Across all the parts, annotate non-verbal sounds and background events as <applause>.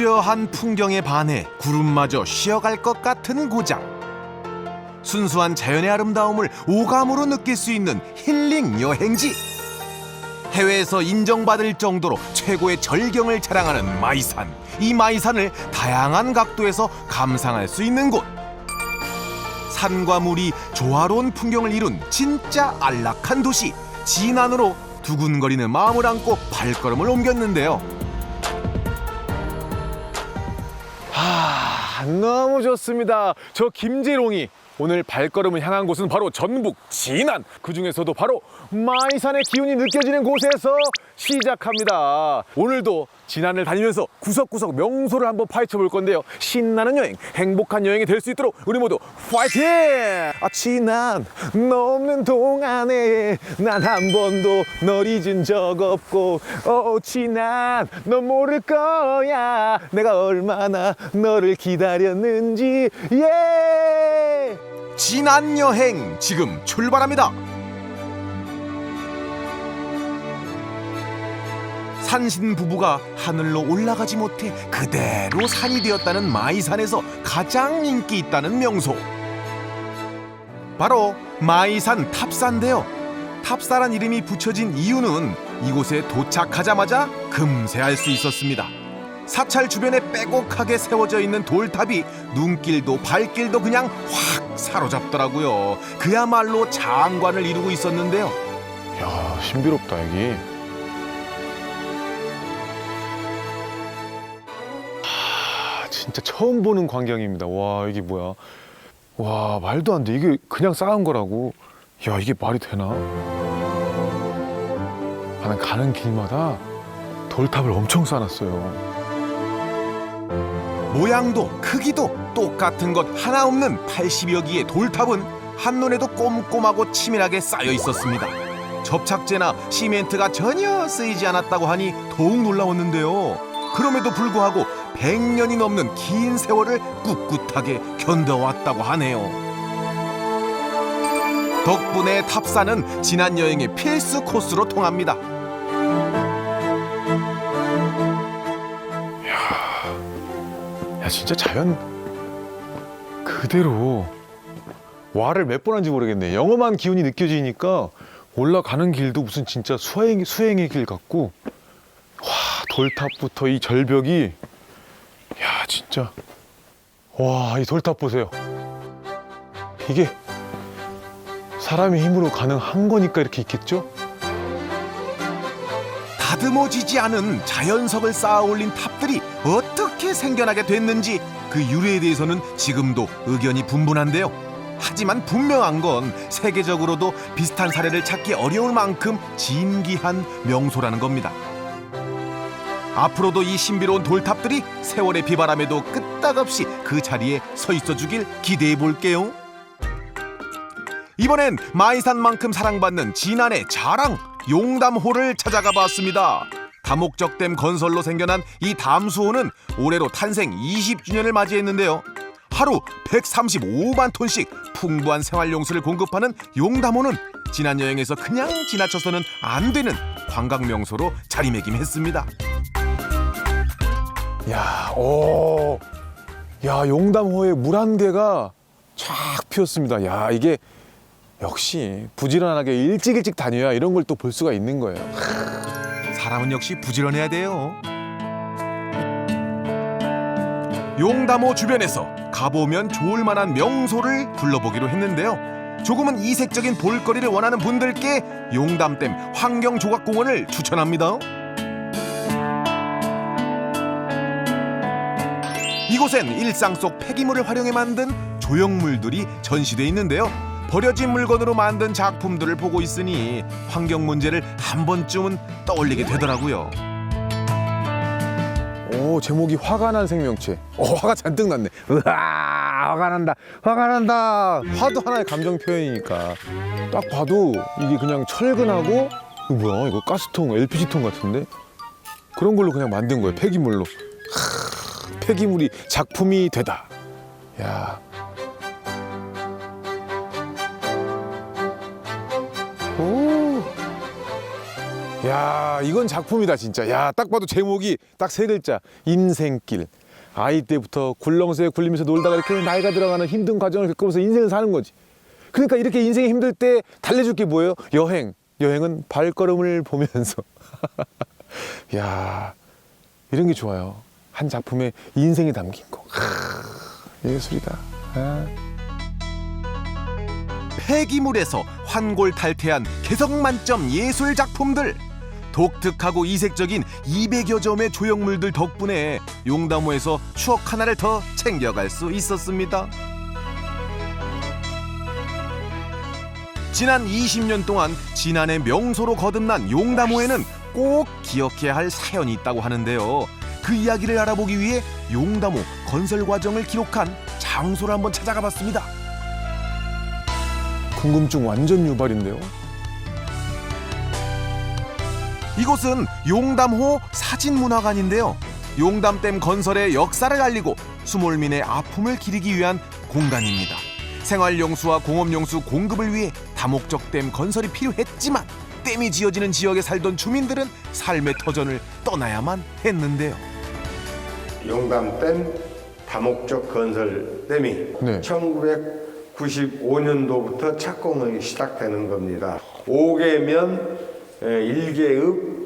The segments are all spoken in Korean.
수려한 풍경에 반해 구름마저 쉬어갈 것 같은 고장. 순수한 자연의 아름다움을 오감으로 느낄 수 있는 힐링 여행지. 해외에서 인정받을 정도로 최고의 절경을 자랑하는 마이산. 이 마이산을 다양한 각도에서 감상할 수 있는 곳. 산과 물이 조화로운 풍경을 이룬 진짜 안락한 도시 진안으로 두근거리는 마음을 안고 발걸음을 옮겼는데요. 아, 너무 좋습니다. 저 김재롱이 오늘 발걸음을 향한 곳은 바로 전북 진안. 그 중에서도 바로 마이산의 기운이 느껴지는 곳에서 시작합니다. 오늘도 진안을 다니면서 구석구석 명소를 한번 파헤쳐 볼 건데요. 신나는 여행, 행복한 여행이 될 수 있도록 우리 모두 파이팅! 아, 진안, 너 없는 동안에 난 한 번도 널 잊은 적 없고, 어, 진안, 너 모를 거야. 내가 얼마나 너를 기다렸는지, 예! 진안 여행 지금 출발합니다. 산신 부부가 하늘로 올라가지 못해 그대로 산이 되었다는 마이산에서 가장 인기 있다는 명소. 바로 마이산 탑사인데요. 탑사란 이름이 붙여진 이유는 이곳에 도착하자마자 금세 알 수 있었습니다. 사찰 주변에 빼곡하게 세워져 있는 돌탑이 눈길도 발길도 그냥 확 사로잡더라고요. 그야말로 장관을 이루고 있었는데요. 야, 신비롭다, 여기. 진짜 처음 보는 광경입니다. 와, 이게 뭐야. 와, 말도 안 돼. 이게 그냥 쌓은 거라고. 야, 이게 말이 되나? 나는 가는 길마다 돌탑을 엄청 쌓아놨어요. 모양도 크기도 똑같은 것 하나 없는 80여 기의 돌탑은 한눈에도 꼼꼼하고 치밀하게 쌓여 있었습니다. 접착제나 시멘트가 전혀 쓰이지 않았다고 하니 더욱 놀라웠는데요. 그럼에도 불구하고 100년이 넘는 긴 세월을 꿋꿋하게 견뎌왔다고 하네요. 덕분에 탑사는 지난 여행의 필수 코스로 통합니다. 야, 진짜 자연 그대로 와를 몇 번 한지 모르겠네. 영험한 기운이 느껴지니까 올라가는 길도 무슨 진짜 수행, 수행의 길 같고 와, 돌탑부터 이 절벽이 야, 진짜 와, 이 돌탑 보세요. 이게 사람의 힘으로 가능한 거니까 이렇게 있겠죠? 다듬어지지 않은 자연석을 쌓아 올린 탑들이 어떻게 생겨나게 됐는지 그 유래에 대해서는 지금도 의견이 분분한데요. 하지만 분명한 건 세계적으로도 비슷한 사례를 찾기 어려울 만큼 진기한 명소라는 겁니다. 앞으로도 이 신비로운 돌탑들이 세월의 비바람에도 끄떡없이 그 자리에 서 있어 주길 기대해 볼게요. 이번엔 마이산만큼 사랑받는 진안의 자랑 용담호를 찾아가 봤습니다. 다목적댐 건설로 생겨난 이 담수호는 올해로 탄생 20주년을 맞이했는데요. 하루 135만 톤씩 풍부한 생활용수를 공급하는 용담호는 지난 여행에서 그냥 지나쳐서는 안 되는 관광 명소로 자리매김했습니다. 야, 오, 야 용담호에 물한 개가 쫙 피었습니다. 야, 이게 역시 부지런하게 일찍 일찍 다녀야 이런 걸 또 볼 수가 있는 거예요. 사람은 역시 부지런해야 돼요. 용담호 주변에서 가보면 좋을 만한 명소를 둘러보기로 했는데요. 조금은 이색적인 볼거리를 원하는 분들께 용담댐 환경조각공원을 추천합니다. 이곳엔 일상 속 폐기물을 활용해 만든 조형물들이 전시돼 있는데요. 버려진 물건으로 만든 작품들을 보고 있으니 환경 문제를 한 번쯤은 떠올리게 되더라고요. 오, 제목이 화가 난 생명체. 오, 화가 잔뜩 났네. 으아, 화가 난다. 화가 난다. 화도 하나의 감정 표현이니까. 딱 봐도 이게 그냥 철근하고 이거 뭐야? 이거 가스통, LPG통 같은데? 그런 걸로 그냥 만든 거예요. 폐기물로. 하, 폐기물이 작품이 되다. 야. 오. 야 이건 작품이다 진짜. 야 딱 봐도 제목이 딱 세 글자 인생길. 아이 때부터 굴렁쇠에 굴리면서 놀다가 이렇게 나이가 들어가는 힘든 과정을 겪으면서 인생을 사는 거지. 그러니까 이렇게 인생이 힘들 때 달래줄 게 뭐예요? 여행. 여행은 발걸음을 보면서. <laughs> 야 이런 게 좋아요. 한 작품에 인생이 담긴 거. 하, 예술이다. 아. 폐기물에서 환골 탈태한 개성 만점 예술 작품들. 독특하고 이색적인 200여 점의 조형물들 덕분에 용담호에서 추억 하나를 더 챙겨갈 수 있었습니다. 지난 20년 동안 진안의 명소로 거듭난 용담호에는 꼭 기억해야 할 사연이 있다고 하는데요. 그 이야기를 알아보기 위해 용담호 건설 과정을 기록한 장소를 한번 찾아가 봤습니다. 궁금증 완전 유발인데요. 이곳은 용담호 사진문화관인데요. 용담댐 건설의 역사를 알리고 수몰민의 아픔을 기리기 위한 공간입니다. 생활용수와 공업용수 공급을 위해 다목적 댐 건설이 필요했지만 댐이 지어지는 지역에 살던 주민들은 삶의 터전을 떠나야만 했는데요. 용담댐 다목적 건설 댐이 네. 1995년도부터 착공이 시작되는 겁니다. 5개면 1개읍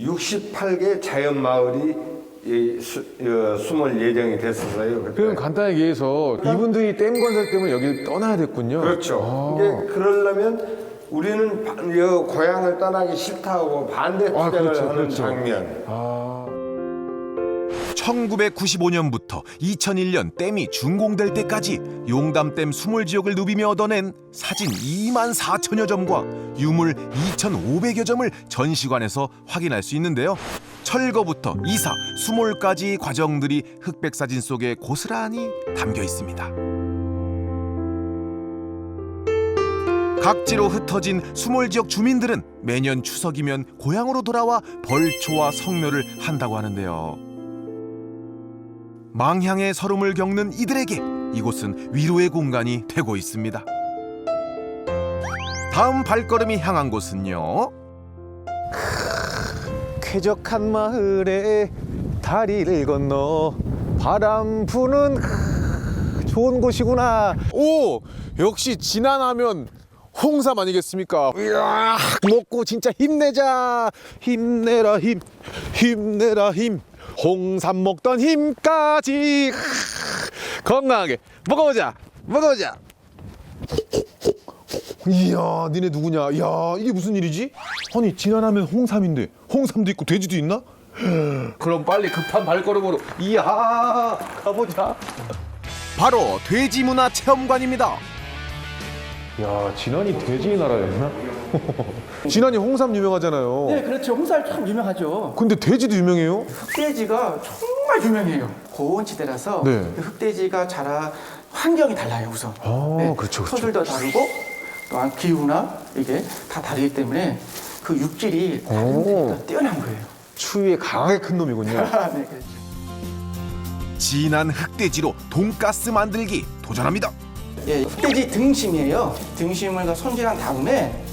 68개 자연 마을이 이 수, 어, 숨을 예정이 됐었어요. 그때. 그럼 간단하게 얘기해서 이분들이 댐 건설 때문에 여기를 떠나야 됐군요. 그렇죠. 아. 이게 그러려면 우리는 반- 고향을 떠나기 싫다고 반대 아, 투쟁을 그렇죠, 하는 그렇죠. 장면. 아, 1995년부터 2001년 댐이 준공될 때까지 용담댐 수몰 지역을 누비며 얻어낸 사진 2만 4천여 점과 유물 2,500여 점을 전시관에서 확인할 수 있는데요. 철거부터 이사, 수몰까지 과정들이 흑백 사진 속에 고스란히 담겨 있습니다. 각지로 흩어진 수몰 지역 주민들은 매년 추석이면 고향으로 돌아와 벌초와 성묘를 한다고 하는데요. 망향의 서름을 겪는 이들에게 이곳은 위로의 공간이 되고 있습니다. 다음 발걸음이 향한 곳은요. 쾌적한 마을에 다리를 건너 바람 부는 좋은 곳이구나. 오, 역시 지난하면 홍삼 아니겠습니까? 이야, 먹고 진짜 힘내자. 힘내라 힘, 힘내라 힘. 홍삼 먹던 힘까지 건강하게 먹어보자. 먹어보자. 이야, 니네 누구냐? 이야, 이게 무슨 일이지? 아니, 지난하면 홍삼인데 홍삼도 있고 돼지도 있나? 그럼 빨리 급한 발걸음으로 이야 가보자. 바로 돼지 문화 체험관입니다. 야, 진안이 돼지 나라였나? <laughs> 진안이 홍삼 유명하잖아요. 네, 그렇죠. 홍살 참 유명하죠. 근데 돼지도 유명해요? 흑돼지가 정말 유명해요. 고온지대라서 네. 그 흑돼지가 자라 환경이 달라요, 우선. 아, 그렇죠, 그렇죠. 소들도 다르고 또한 기후나 이게 다 다르기 때문에 그 육질이 다른 오. 데보다 뛰어난 거예요. 추위에 강하게 큰 놈이군요. <laughs> 네, 그렇죠. 진한 흑돼지로 돈가스 만들기 도전합니다. 예, 흑돼지 등심이에요. 등심을 다 손질한 다음에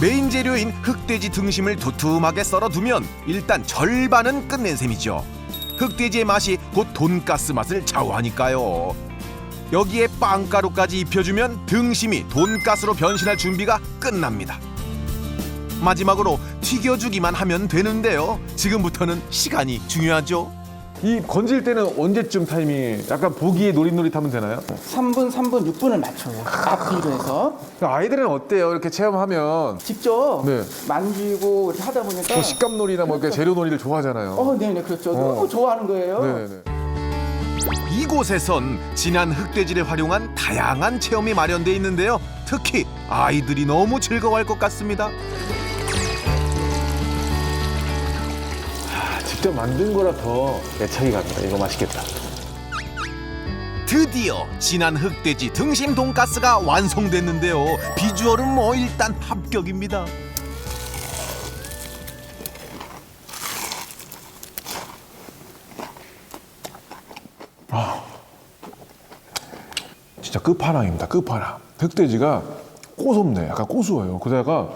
메인 재료인 흑돼지 등심을 두툼하게 썰어두면 일단 절반은 끝낸 셈이죠. 흑돼지의 맛이 곧 돈가스 맛을 좌우하니까요. 여기에 빵가루까지 입혀주면 등심이 돈가스로 변신할 준비가 끝납니다. 마지막으로 튀겨주기만 하면 되는데요. 지금부터는 시간이 중요하죠. 이 건질 때는 언제쯤 타이밍이 약간 보기에 노릿노릿하면 되나요? 3분, 3분, 6분을 맞춰요. 앞뒤로 해서 아이들은 어때요? 이렇게 체험하면 직접 네. 만지고 이렇게 하다 보니까 뭐 식감놀이나 뭐 이렇게 재료놀이를 좋아하잖아요. 어, 네네, 그렇죠. 너무 좋아하는 거예요. 네네네. 이곳에선 진한 흑돼지를 활용한 다양한 체험이 마련돼 있는데요. 특히 아이들이 너무 즐거워할 것 같습니다. 직접 만든 거라 더 애착이 갑니다. 이거 맛있겠다. 드디어 진한 흑돼지 등심 돈가스가 완성됐는데요. 비주얼은 뭐 일단 합격입니다. 진짜 끝판왕입니다. 끝판왕. 흑돼지가 고소합네. 약간 고소해요. 그다가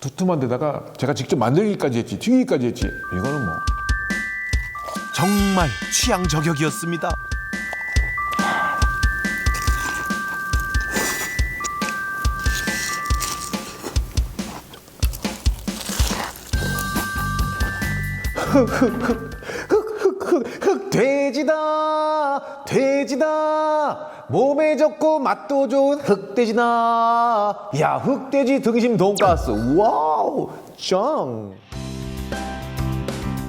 두툼한 데다가 제가 직접 만들기까지 했지 튀기기까지 했지 이거는 뭐 정말 취향 저격이었습니다. 흑흑흑흑 돼지다 돼지다 몸에 좋고 맛도 좋은 흑돼지다 야 흑돼지 등심 돈가스 와우 짱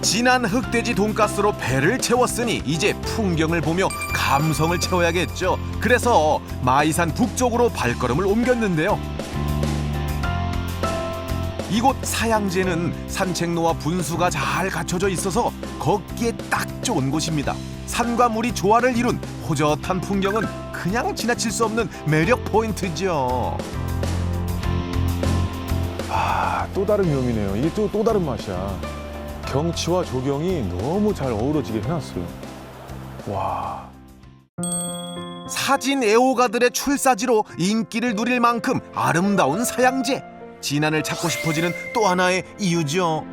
진한 흑돼지 돈가스로 배를 채웠으니 이제 풍경을 보며 감성을 채워야겠죠. 그래서 마이산 북쪽으로 발걸음을 옮겼는데요. 이곳 사양제는 산책로와 분수가 잘 갖춰져 있어서 걷기에 딱 좋은 곳입니다. 산과 물이 조화를 이룬 호젓한 풍경은 그냥 지나칠 수 없는 매력 포인트죠. 아 또 다른 묘미네요. 이게 또, 또 다른 맛이야. 경치와 조경이 너무 잘 어우러지게 해놨어요. 와. 사진 애호가들의 출사지로 인기를 누릴 만큼 아름다운 사양제 진안을 찾고 싶어지는 또 하나의 이유죠.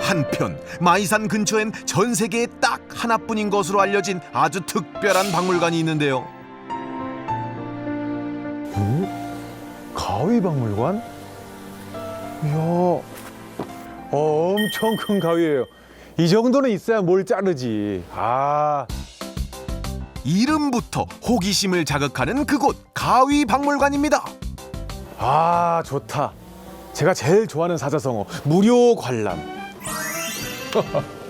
한편 마이산 근처엔 전 세계에 딱 하나뿐인 것으로 알려진 아주 특별한 박물관이 있는데요. 가위 박물관? 이야 어, 엄청 큰 가위예요 이 정도는 있어야 뭘 자르지 아 이름부터 호기심을 자극하는 그곳 가위박물관입니다. 아 좋다. 제가 제일 좋아하는 사자성어 무료 관람. <laughs>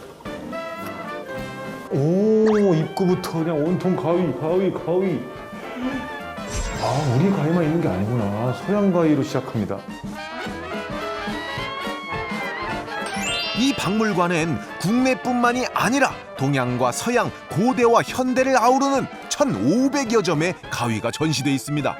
오 입구부터 그냥 온통 가위 가위 가위. 아 우리 가위만 있는 게 아니구나. 서양 가위로 시작합니다 이 박물관엔 국내뿐만이 아니라 동양과 서양, 고대와 현대를 아우르는 1,500여 점의 가위가 전시돼 있습니다.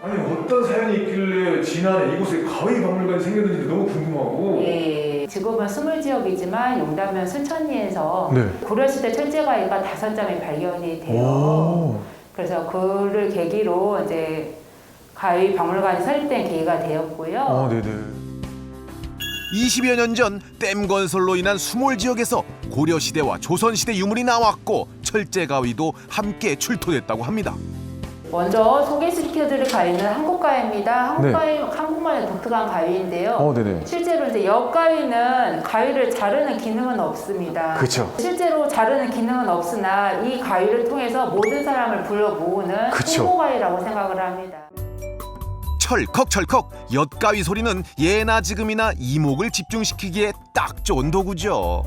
아니 어떤 사연이 있길래 지난해 이곳에 가위 박물관이 생겼는지 너무 궁금하고 예, 지금은 스물 지역이지만 용담면 순천리에서 네. 고려시대 천재가위가 다섯 점이 발견이 돼요. 오. 그래서 그를 계기로 이제 가위 박물관이 설립된 계기가 되었고요. 어, 네네 20여 년 전 댐 건설로 인한 수몰 지역에서 고려 시대와 조선 시대 유물이 나왔고 철제 가위도 함께 출토됐다고 합니다. 먼저 소개시켜드릴 가위는 한국 가위입니다. 한국 네. 가위 한국만의 독특한 가위인데요. 어, 네네. 실제로 이제 옆가위는 가위를 자르는 기능은 없습니다. 그쵸. 실제로 자르는 기능은 없으나 이 가위를 통해서 모든 사람을 불러 모으는 그쵸. 홍보가위라고 생각을 합니다. 철컥철컥 엿가위 소리는 예나 지금이나 이목을 집중시키기에 딱 좋은 도구죠.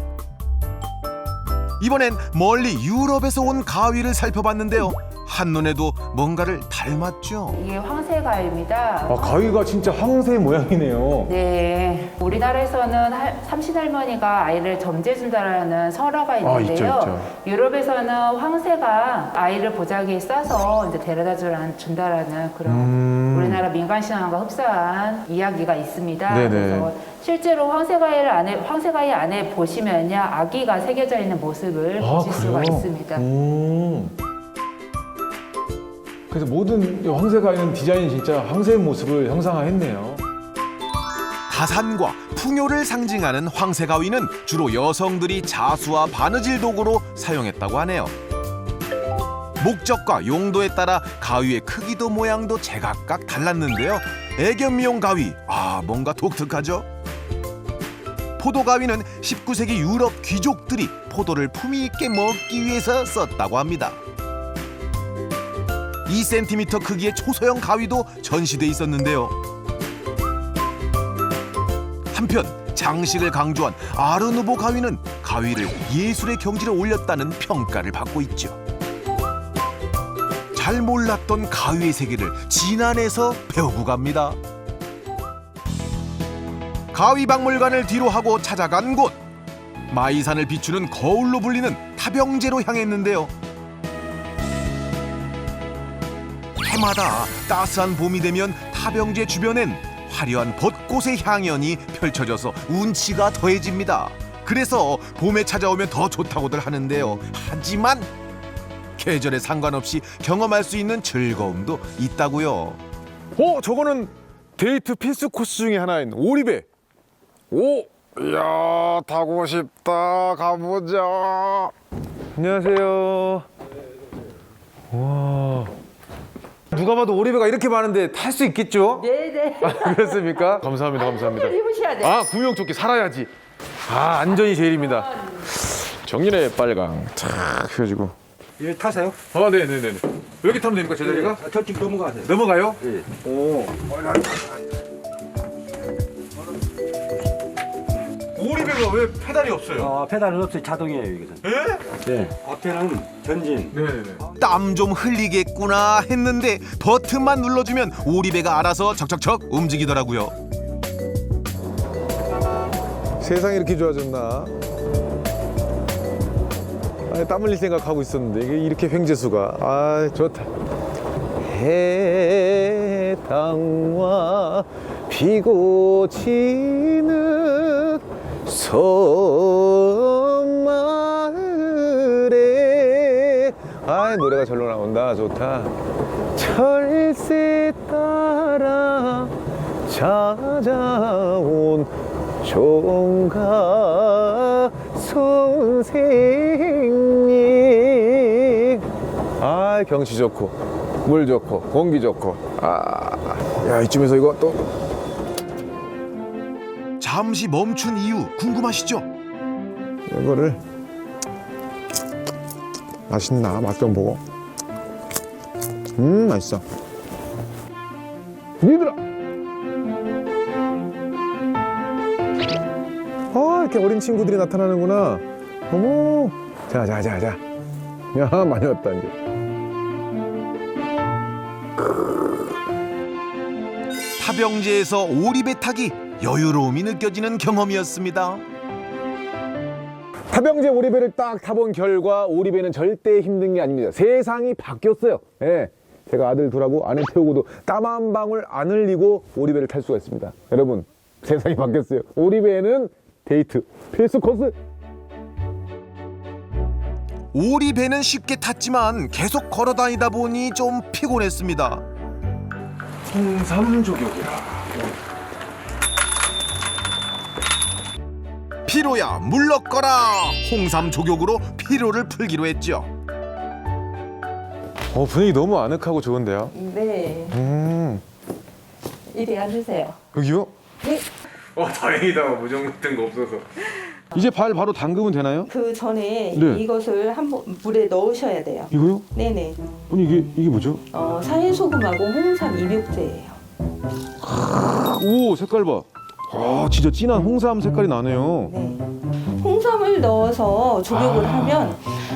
이번엔 멀리 유럽에서 온 가위를 살펴봤는데요. 한눈에도 뭔가를 닮았죠. 이게 황새가위입니다. 아 가위가 진짜 황새 모양이네요 네, 우리나라에서는 할- 삼신할머니가 아이를 점재준다라는 설화가 아, 있는데요. 있죠, 있죠. 유럽에서는 황새가 아이를 보자기에 싸서 이제 데려다 주라- 준다라는 그런 음. 우리나라 민간 신앙과 흡사한 이야기가 있습니다. 네네. 그래서 실제로 황새가위 안에 황새가위 안에 보시면요 아기가 새겨져 있는 모습을 아 보실 수가 그래요? 있습니다. 음. 그래서 모든 이 황새가위는 디자인이 진짜 황새의 모습을 형상화했네요 다산과 풍요를 상징하는 황새 가위는 주로 여성들이 자수와 바느질 도구로 사용했다고 하네요. 목적과 용도에 따라 가위의 크기도 모양도 제각각 달랐는데요. 애견 미용 가위, 아 뭔가 독특하죠? 포도 가위는 19세기 유럽 귀족들이 포도를 품위 있게 먹기 위해서 썼다고 합니다. 2cm 크기의 초소형 가위도 전시돼 있었는데요. 한편 장식을 강조한 아르누보 가위는 가위를 예술의 경지를 올렸다는 평가를 받고 있죠. 잘 몰랐던 가위의 세계를 진안에서 배우고 갑니다. 가위 박물관을 뒤로 하고 찾아간 곳 마이산을 비추는 거울로 불리는 타병제로 향했는데요. 해마다 따스한 봄이 되면 타병제 주변엔 화려한 벚꽃의 향연이 펼쳐져서 운치가 더해집니다. 그래서 봄에 찾아오면 더 좋다고들 하는데요. 하지만 계절에 상관없이 경험할 수 있는 즐거움도 있다고요. 어, 저거는 데이트 필수 코스 중에 하나인 오리배. 오, 이야, 타고 싶다. 가보자. 안녕하세요. 와. 누가 봐도 오리배가 이렇게 많은데 탈 수 있겠죠? 네네. <laughs> 아, 그렇습니까? <laughs> 감사합니다, 감사합니다. 해보셔야 돼요. 아, 구명조끼 살아야지. 아, 안전이 제일입니다. 정인의 빨강 탁 해가지고. 예, 타세요. 아, 네, 네, 네. 여기 타면 됩니까, 제자리가? 저쪽 넘어가세요. 넘어가요? 예. 오. 오리배가 왜 페달이 없어요? 어, 페달은 없어요. 자동이에요, 이것은. 예? 네. 앞에는 전진. 네네네. 땀 좀 흘리겠구나 했는데 버튼만 눌러주면 오리배가 알아서 척척척 움직이더라고요. 세상이 이렇게 좋아졌나? 아니, 땀 흘릴 생각하고 있었는데 이게 이렇게 횡재수가 아 좋다. 해당와 비고 지는 섬마을에. 아 노래가 절로 나온다. 좋다. 철새 따라 찾아온 종가 선생님. 아 경치 좋고 물 좋고 공기 좋고. 아야 이쯤에서 이거 또 잠시 멈춘 이유 궁금하시죠? 이거를 맛있나? 맛 좀 보고. 음 맛있어. 얘들아! 아 이렇게 어린 친구들이 나타나는구나. 어머! 자자자자. 야 많이 왔다 이제. 타병제에서 오리배 타기 여유로움이 느껴지는 경험이었습니다. 타병제 오리배를 딱 타본 결과 오리배는 절대 힘든 게 아닙니다. 세상이 바뀌었어요. 예. 제가 아들 둘하고 아내 태우고도 땀 한 방울 안 흘리고 오리배를 탈 수가 있습니다. 여러분, 세상이 바뀌었어요. 오리배는 데이트 필수 코스. 오리배는 쉽게 탔지만 계속 걸어 다니다 보니 좀 피곤했습니다. 홍삼조격이라. 피로야 물러거라 홍삼 조격으로 피로를 풀기로 했죠. 어, 분위기 너무 아늑하고 좋은데요. 네. 음, 이리 앉으세요. 여기요? 네. 어, 다행이다. 무정 같은 거 없어서. 이제 발 바로 담그면 되나요? 그 전에 네. 이것을 한번 물에 넣으셔야 돼요. 이거요? 네네. 아니 이게 이게 뭐죠? 어, 사해소금하고 홍삼 입육제예요. 오, 색깔 봐. 아, 진짜 진한 홍삼 색깔이 나네요. 네. 홍삼을 넣어서 조격을 아. 하면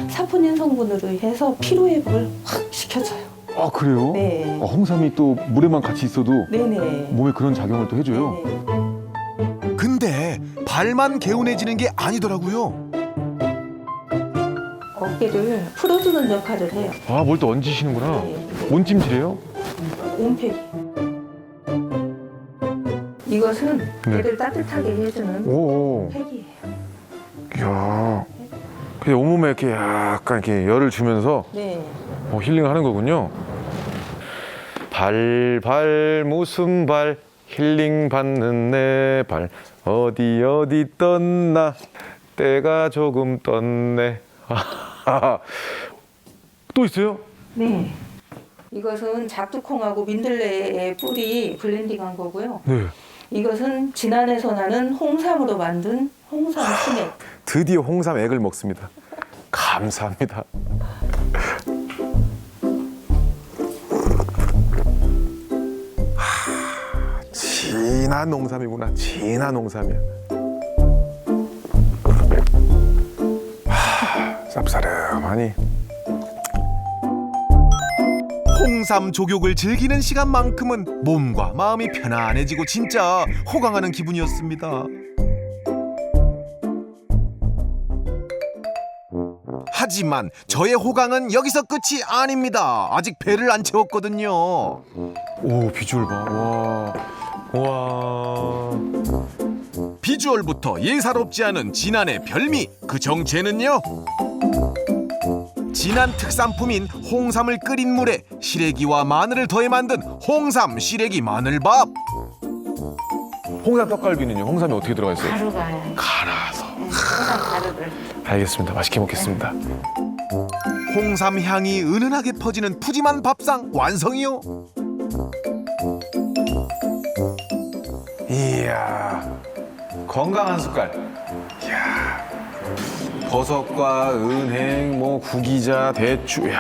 사포닌 성분으로 해서 피로 회복을 확 시켜줘요. 아, 그래요? 네. 아, 홍삼이 또 물에만 같이 있어도 네네. 몸에 그런 작용을 또 해줘요. 네네. 근데 발만 개운해지는 게 아니더라고요. 어깨를 풀어주는 역할을 해요. 아, 뭘 또 얹으시는구나. 네, 네. 온찜질이에요? 온팩이. 이것은 네. 배를 따뜻하게 해주는 오, 팩이에요. 이야. 그냥 온몸에 이렇게 약간 이렇게 열을 주면서 네. 어, 힐링하는 거군요. 발, 발, 무슨 발, 힐링 받는 내 발, 어디, 어디 떴나, 때가 조금 떴네. <laughs> 또 있어요? 네. 이것은 작두콩하고 민들레의 뿌리 블렌딩한 거고요. 네. 이것은 진안에서 나는 홍삼으로 만든 홍삼 스낵. 드디어 홍삼 액을 먹습니다. 감사합니다. 하, 진한 홍삼이구나. 진한 홍삼이야. 하, 쌉싸름하니. 홍삼 조격을 즐기는 시간만큼은 몸과 마음이 편안해지고 진짜 호강하는 기분이었습니다. 하지만 저의 호강은 여기서 끝이 아닙니다. 아직 배를 안 채웠거든요. 오 비주얼 봐. 와. 와. 비주얼부터 예사롭지 않은 진안의 별미 그 정체는요. 진한 특산품인 홍삼을 끓인 물에 시래기와 마늘을 더해 만든 홍삼 시래기 마늘밥. 홍삼 떡갈비는요? 홍삼이 어떻게 들어가 있어요? 가루가 갈아서. 홍삼 가루를 알겠습니다. 맛있게 먹겠습니다. 홍삼 향이 은은하게 퍼지는 푸짐한 밥상 완성이요. 이야 건강한 숟갈. 버섯과 은행, 뭐 구기자, 대추. 이야.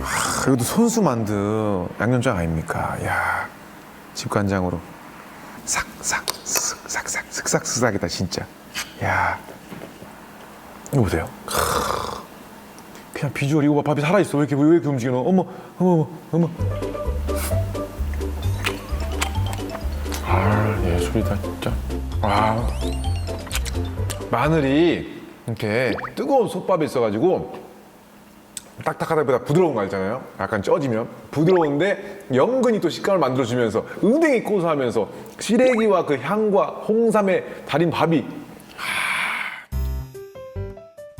하, 이것도 손수 만든 양념장 아닙니까? 이야 집간장으로 싹싹 쓱싹싹 쓱싹 쓱싹이다 진짜. 이야 이거 보세요. 크. 그냥 비주얼 이거 봐 밥이 살아 있어 왜 이렇게 왜 이렇게 움직이노? 어머 어머 어머. 아 예술이다 진짜. 아 마늘이 이렇게 뜨거운 솥밥에 있어가지고 딱딱하다기보다 부드러운 거 알잖아요. 약간 쪄지면 부드러운데 연근히 또 식감을 만들어주면서 은행이 고소하면서 시래기와 그 향과 홍삼의 달인 밥이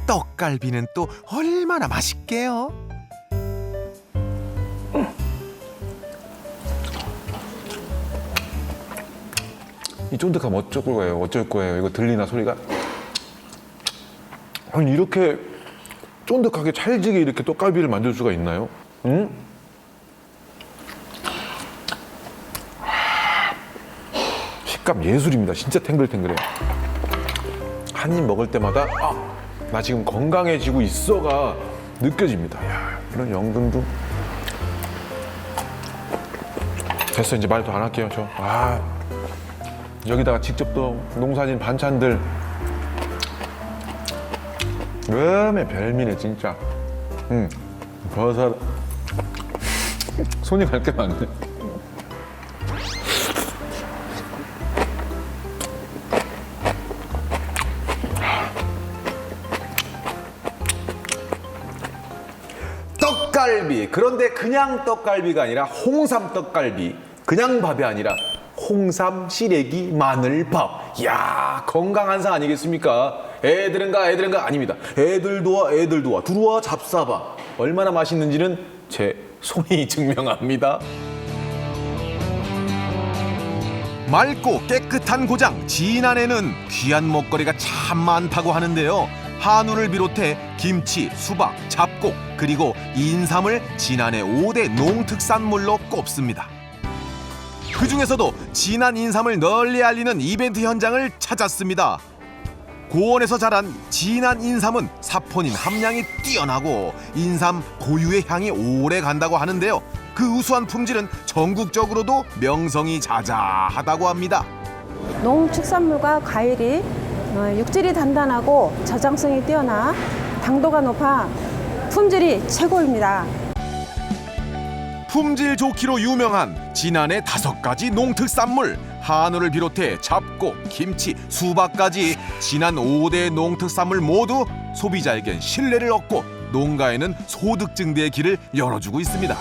떡갈비는 또 얼마나 맛있게요. 이 쫀득함 어쩔 거예요? 어쩔 거예요? 이거 들리나 소리가? 아니 이렇게 쫀득하게 찰지게 이렇게 떡갈비를 만들 수가 있나요? 응? 식감 예술입니다. 진짜 탱글탱글해요. 한 입 먹을 때마다 아, 나 지금 건강해지고 있어가 느껴집니다. 야, 이런 연근도 됐어 이제 말더안 할게요 저. 아 여기다가 직접 또 농사진 반찬들 음에 별미네 진짜. 음 버섯 손이 갈 게 많네. 떡갈비. 그런데 그냥 떡갈비가 아니라 홍삼 떡갈비. 그냥 밥이 아니라 홍삼 시래기 마늘 밥. 이야 건강한 상 아니겠습니까 애들은가 애들은가 아닙니다 애들 도와 애들 도와 들어와 잡사봐 얼마나 맛있는지는 제 손이 <laughs> 증명합니다 맑고 깨끗한 고장 진안에는 귀한 먹거리가 참 많다고 하는데요. 한우를 비롯해 김치, 수박, 잡곡 그리고 인삼을 진안의 5대 농특산물로 꼽습니다. 그 중에서도 진안 인삼을 널리 알리는 이벤트 현장을 찾았습니다. 고원에서 자란 진한 인삼은 사포닌 함량이 뛰어나고 인삼 고유의 향이 오래 간다고 하는데요. 그 우수한 품질은 전국적으로도 명성이 자자하다고 합니다. 농축산물과 과일이 어, 육질이 단단하고 저장성이 뛰어나 당도가 높아 품질이 최고입니다. 품질 좋기로 유명한 진안의 다섯 가지 농특산물 한우를 비롯해 잡곡, 김치, 수박까지 진안 5대 농특산물 모두 소비자에겐 신뢰를 얻고 농가에는 소득 증대의 길을 열어주고 있습니다.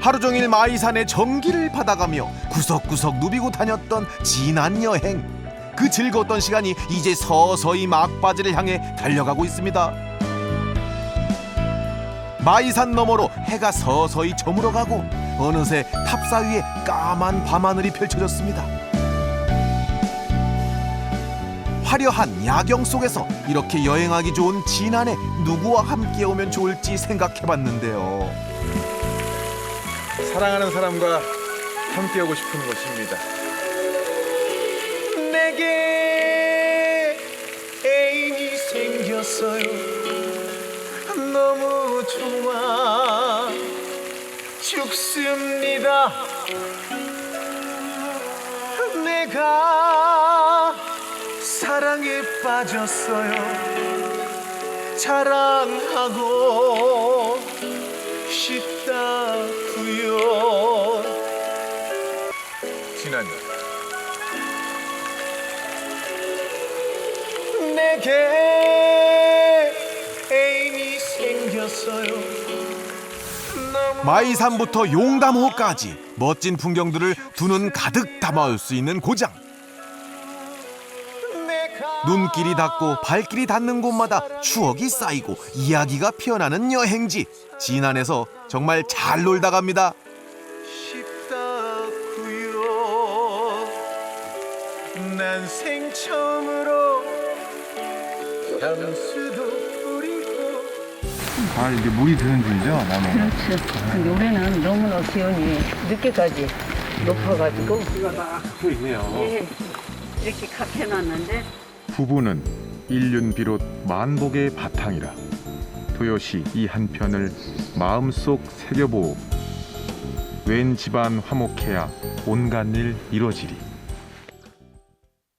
하루 종일 마이산의 전기를 받아가며 구석구석 누비고 다녔던 진안 여행. 그 즐거웠던 시간이 이제 서서히 막바지를 향해 달려가고 있습니다. 마이산 너머로 해가 서서히 저물어가고 어느새 탑사 위에 까만 밤하늘이 펼쳐졌습니다. 화려한 야경 속에서 이렇게 여행하기 좋은 진안에 누구와 함께 오면 좋을지 생각해봤는데요. 사랑하는 사람과 함께 하고 싶은 것입니다 내게 애인이 생겼어요 너무 좋아 죽습니다. 내가 사랑에 빠졌어요. 자랑하고 싶다구요. 진아님 내게 마이산부터 용담호까지 멋진 풍경들을 두 눈 가득 담아올 수 있는 고장. 눈길이 닿고 발길이 닿는 곳마다 추억이 쌓이고 이야기가 피어나는 여행지 진안에서 정말 잘 놀다 갑니다. 난 생 처음으로 향수도 뿌리고 아 이제 물이 드는 중이죠 나무. 그렇죠. 근데 올해는 너무나 기온이 늦게까지 높아가지고 또 있네요. 이렇게 각 해놨는데 부부는 인륜 비롯 만복의 바탕이라 도요시 이 한편을 마음속 새겨보오 웬 집안 화목해야 온갖 일 이뤄지리